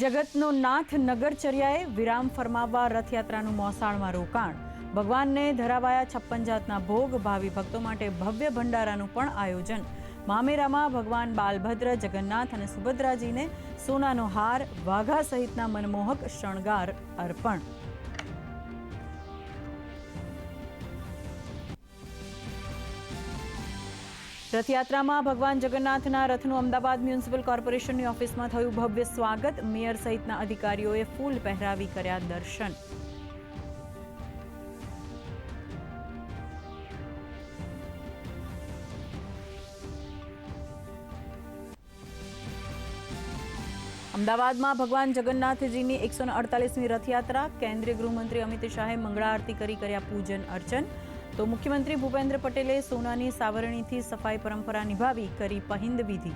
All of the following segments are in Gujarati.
જગતનો નાથ નગરચર્યાએ વિરામ ફરમાવવા રથયાત્રાનું મોસાળમાં રોકાણ. ભગવાનને ધરાવાયા છપ્પન જાતના ભોગ, ભાવિ ભક્તો માટે ભવ્ય ભંડારાનું પણ આયોજન. મામેરામાં ભગવાન બાલભદ્ર, જગન્નાથ અને સુભદ્રાજીને સોનાનો હાર, વાઘા સહિતના મનમોહક શણગાર અર્પણ. રથયાત્રામાં ભગવાન જગન્નાથના રથનું અમદાવાદ મ્યુનિસિપલ કોર્પોરેશનની ઓફિસમાં થયું ભવ્ય સ્વાગત. મેયર સહિતના અધિકારીઓએ ફૂલ પહેરાવી કર્યા દર્શન. અમદાવાદમાં ભગવાન જગન્નાથજીની એકસો અડતાલીસમી રથયાત્રા. કેન્દ્રીય ગૃહમંત્રી અમિત શાહે મંગળા આરતી કરી કર્યા પૂજન અર્ચન. તો મુખ્યમંત્રી ભૂપેન્દ્ર પટેલે સોનાની સાવરણીથી સફાઈ પરંપરા નિભાવી કરી પહિંદ વિધિ.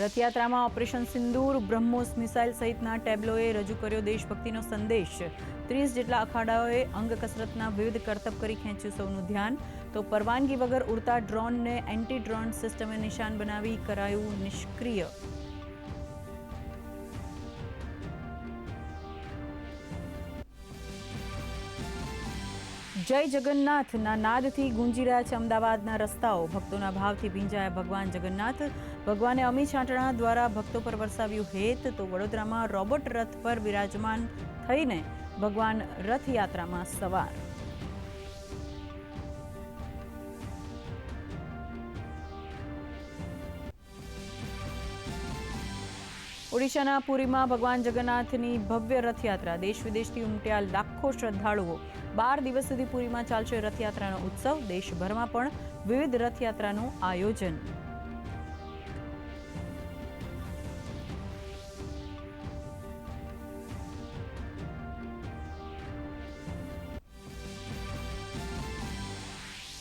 રથયાત્રામાં ઓપરેશન સિંદૂર, બ્રહ્મોસ મિસાઇલ સહિતના ટેબ્લોએ રજૂ કર્યો દેશભક્તિનો સંદેશ. ત્રીસ જેટલા અખાડાઓએ અંગ કસરતના વિવિધ કરતબ કરી ખેંચ્યું સૌનું ધ્યાન. તો પરવાનગી વગર ઉડતા ડ્રોનને એન્ટી ડ્રોન સિસ્ટમે નિશાન બનાવી કરાયું નિષ્ક્રિય. જય જગન્નાથના નાદથી ગુંજી રહ્યા છે અમદાવાદના રસ્તાઓ. ભક્તોના ભાવથી ભીંજાયા ભગવાન જગન્નાથ. ભગવાને અમી છાંટણા દ્વારા ભક્તો પર વરસાવ્યું હેત તો વડોદરામાં રોબોટ રથ પર બિરાજમાન થઈને ભગવાન રથયાત્રામાં સવાર. ઓડિશાના પુરીમાં ભગવાન જગન્નાથની ભવ્ય રથયાત્રા. દેશ વિદેશથી ઉમટ્યા લાખો શ્રદ્ધાળુઓ. બાર દિવસ સુધી પુરીમાં ચાલશે રથયાત્રાનો ઉત્સવ. દેશભરમાં પણ વિવિધ રથયાત્રાનું આયોજન.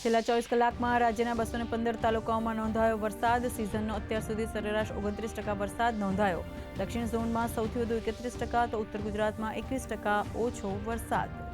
છેલ્લા ચોવીસ કલાકમાં રાજ્યના બસો પંદર તાલુકાઓમાં નોંધાયો વરસાદ. સિઝનનો અત્યાર સુધી સરેરાશ ઓગણત્રીસ ટકા વરસાદ નોંધાયો. દક્ષિણ ઝોનમાં સૌથી વધુ એકત્રીસ ટકા તો ઉત્તર ગુજરાતમાં એકવીસ ટકા ઓછો વરસાદ.